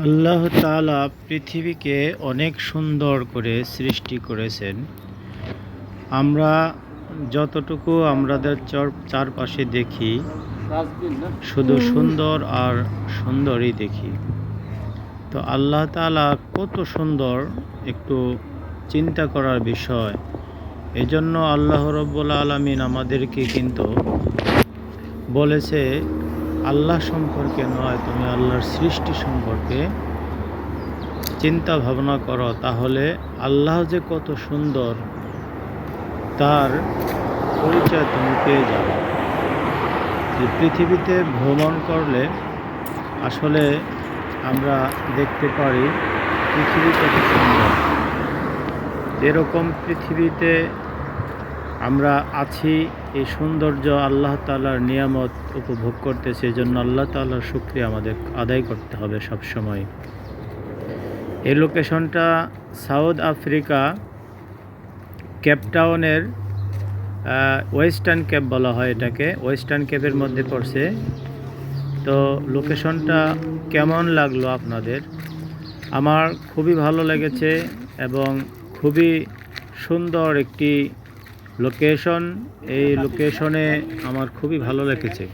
আল্লাহ তাআলা পৃথিবীকে অনেক সুন্দর করে সৃষ্টি করেছেন। আমরা যতটুকু আমাদের চর- চারপাশে দেখি, শুধু সুন্দর আর সুন্দরই দেখি। তো আল্লাহ তাআলা কত সুন্দর একটু চিন্তা করার বিষয়। এজন্য আল্লাহ রব্বুল আলমিন আমাদেরকে কিন্তু বলেছে আল্লাহ সম্পর্কে নয়, তুমি আল্লাহর সৃষ্টি সম্পর্কে চিন্তা ভাবনা করো, তাহলে আল্লাহ যে কত সুন্দর, তার পরিচয় তুমি পেয়ে যাবে। যে পৃথিবীতে ভ্রমণ করলে আসলে আমরা দেখতে পারি পৃথিবী কত সুন্দর। যেরকম পৃথিবীতে আমরা আছি এই সৌন্দর্য আল্লাহ তাআলার নিয়ামত উপভোগ করতে, সেজন্য আল্লাহ তাআলার শুক্রিয়া আমাদের আদায় করতে হবে সব সময় এই লোকেশনটা সাউথ আফ্রিকা কেপটাউনের ওয়েস্টার্ন ক্যাপ বলা হয় এটাকে, ওয়েস্টার্ন ক্যাপের মধ্যে পড়ছে। তো লোকেশনটা কেমন লাগল আপনাদের? আমার খুবই ভালো লেগেছে এবং খুবই সুন্দর একটি লোকেশন এই লোকেশনে আমার খুবই ভালো লেগেছে।